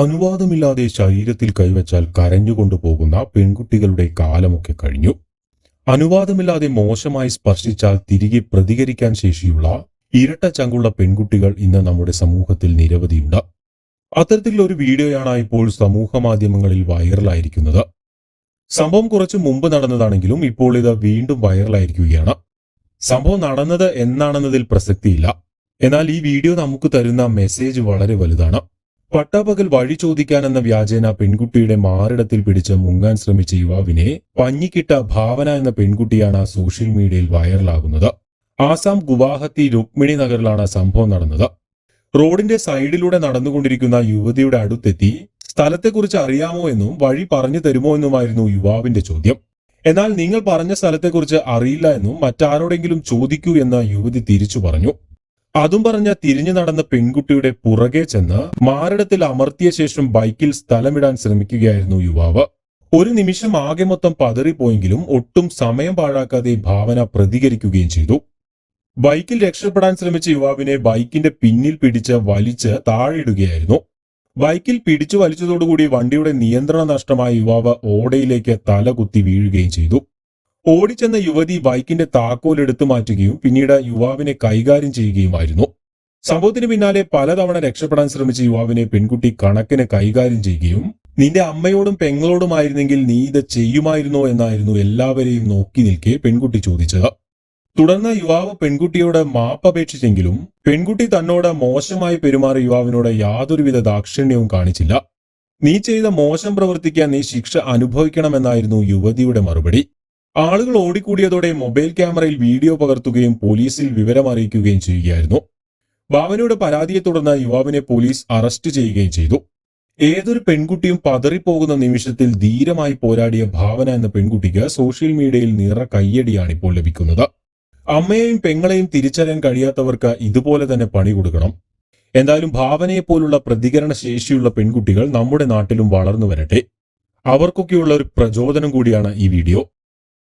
അനുവാദമില്ലാതെ ശരീരത്തിൽ കൈവച്ചാൽ കരഞ്ഞുകൊണ്ടു പോകുന്ന പെൺകുട്ടികളുടെ കാലമൊക്കെ കഴിഞ്ഞു. അനുവാദമില്ലാതെ മോശമായി സ്പർശിച്ചാൽ തിരികെ പ്രതികരിക്കാൻ ശേഷിയുള്ള ഇരട്ട ചങ്കുള്ള പെൺകുട്ടികൾ ഇന്ന് നമ്മുടെ സമൂഹത്തിൽ നിരവധിയുണ്ട്. അത്തരത്തിലുള്ള ഒരു വീഡിയോയാണ് ഇപ്പോൾ സമൂഹ മാധ്യമങ്ങളിൽ വൈറലായിരിക്കുന്നത്. സംഭവം കുറച്ച് മുമ്പ് നടന്നതാണെങ്കിലും ഇപ്പോൾ ഇത് വീണ്ടും വൈറലായിരിക്കുകയാണ്. സംഭവം നടന്നത് എന്നാണെന്നതിൽ പ്രസക്തിയില്ല. എന്നാൽ ഈ വീഡിയോ നമുക്ക് തരുന്ന മെസ്സേജ് വളരെ വലുതാണ്. പട്ടാപകൽ വഴി ചോദിക്കാനെന്ന വ്യാജേന പെൺകുട്ടിയുടെ മാറിടത്തിൽ പിടിച്ച് മുങ്ങാൻ ശ്രമിച്ച യുവാവിനെ പഞ്ഞിക്കിട്ട ഭാവന എന്ന പെൺകുട്ടിയാണ് സോഷ്യൽ മീഡിയയിൽ വൈറലാകുന്നത്. ആസാം ഗുവാഹത്തി രുക്മിണി നഗറിലാണ് സംഭവം നടന്നത്. റോഡിന്റെ സൈഡിലൂടെ നടന്നുകൊണ്ടിരിക്കുന്ന യുവതിയുടെ അടുത്തെത്തി സ്ഥലത്തെക്കുറിച്ച് അറിയാമോ എന്നും വഴി പറഞ്ഞു തരുമോ എന്നുമായിരുന്നു യുവാവിന്റെ ചോദ്യം. എന്നാൽ നിങ്ങൾ പറഞ്ഞ സ്ഥലത്തെക്കുറിച്ച് അറിയില്ല എന്നും മറ്റാരോടെങ്കിലും ചോദിക്കൂ എന്ന് യുവതി തിരിച്ചു പറഞ്ഞു. അതും പറഞ്ഞ തിരിഞ്ഞു നടന്ന പെൺകുട്ടിയുടെ പുറകെ ചെന്ന് മാറിടത്തിൽ അമർത്തിയ ശേഷം ബൈക്കിൽ സ്ഥലമിടാൻ ശ്രമിക്കുകയായിരുന്നു യുവാവ്. ഒരു നിമിഷം ആകെ മൊത്തം പതറിപ്പോയെങ്കിലും ഒട്ടും സമയം പാഴാക്കാതെ ഭാവന പ്രതികരിക്കുകയും ചെയ്തു. ബൈക്കിൽ രക്ഷപ്പെടാൻ ശ്രമിച്ച യുവാവിനെ ബൈക്കിന്റെ പിന്നിൽ പിടിച്ച് വലിച്ച് താഴെയിടുകയായിരുന്നു. ബൈക്കിൽ പിടിച്ചു വലിച്ചതോടുകൂടി വണ്ടിയുടെ നിയന്ത്രണ നഷ്ടമായ യുവാവ് ഓടയിലേക്ക് തലകുത്തി വീഴുകയും ചെയ്തു. ഓടിച്ചെന്ന യുവതി ബൈക്കിന്റെ താക്കോൽ എടുത്തു മാറ്റുകയും പിന്നീട് യുവാവിനെ കൈകാര്യം ചെയ്യുകയുമായിരുന്നു. സംഭവത്തിന് പിന്നാലെ പലതവണ രക്ഷപ്പെടാൻ ശ്രമിച്ച യുവാവിനെ പെൺകുട്ടി കണക്കിന് കൈകാര്യം ചെയ്യുകയും നിന്റെ അമ്മയോടും പെങ്ങളോടുമായിരുന്നെങ്കിൽ നീ ഇത് ചെയ്യുമായിരുന്നോ എന്നായിരുന്നു എല്ലാവരെയും നോക്കി നിൽക്കെ പെൺകുട്ടി ചോദിച്ചത്. തുടർന്ന് യുവാവ് പെൺകുട്ടിയോട് മാപ്പപേക്ഷിച്ചെങ്കിലും പെൺകുട്ടി തന്നോട് മോശമായി പെരുമാറിയ യുവാവിനോട് യാതൊരുവിധ ദാക്ഷിണ്യവും കാണിച്ചില്ല. നീ ചെയ്ത മോശം പ്രവർത്തിക്കാൻ നീ ശിക്ഷ അനുഭവിക്കണമെന്നായിരുന്നു യുവതിയുടെ മറുപടി. ആളുകൾ ഓടിക്കൂടിയതോടെ മൊബൈൽ ക്യാമറയിൽ വീഡിയോ പകർത്തുകയും പോലീസിൽ വിവരം അറിയിക്കുകയും ചെയ്യുകയായിരുന്നു. ഭാവനയുടെ പരാതിയെ തുടർന്ന് യുവാവിനെ പോലീസ് അറസ്റ്റ് ചെയ്യുകയും ചെയ്തു. ഏതൊരു പെൺകുട്ടിയും പതറിപ്പോകുന്ന നിമിഷത്തിൽ ധീരമായി പോരാടിയ ഭാവന എന്ന പെൺകുട്ടിക്ക് സോഷ്യൽ മീഡിയയിൽ നിറ കയ്യടിയാണ് ഇപ്പോൾ ലഭിക്കുന്നത്. അമ്മയെയും പെങ്ങളെയും തിരിച്ചറിയാൻ കഴിയാത്തവർക്ക് ഇതുപോലെ തന്നെ പണി കൊടുക്കണം. എന്തായാലും ഭാവനയെ പോലുള്ള പ്രതികരണ ശേഷിയുള്ള പെൺകുട്ടികൾ നമ്മുടെ നാട്ടിലും വളർന്നു വരട്ടെ. അവർക്കൊക്കെയുള്ള ഒരു പ്രചോദനം കൂടിയാണ് ഈ വീഡിയോ.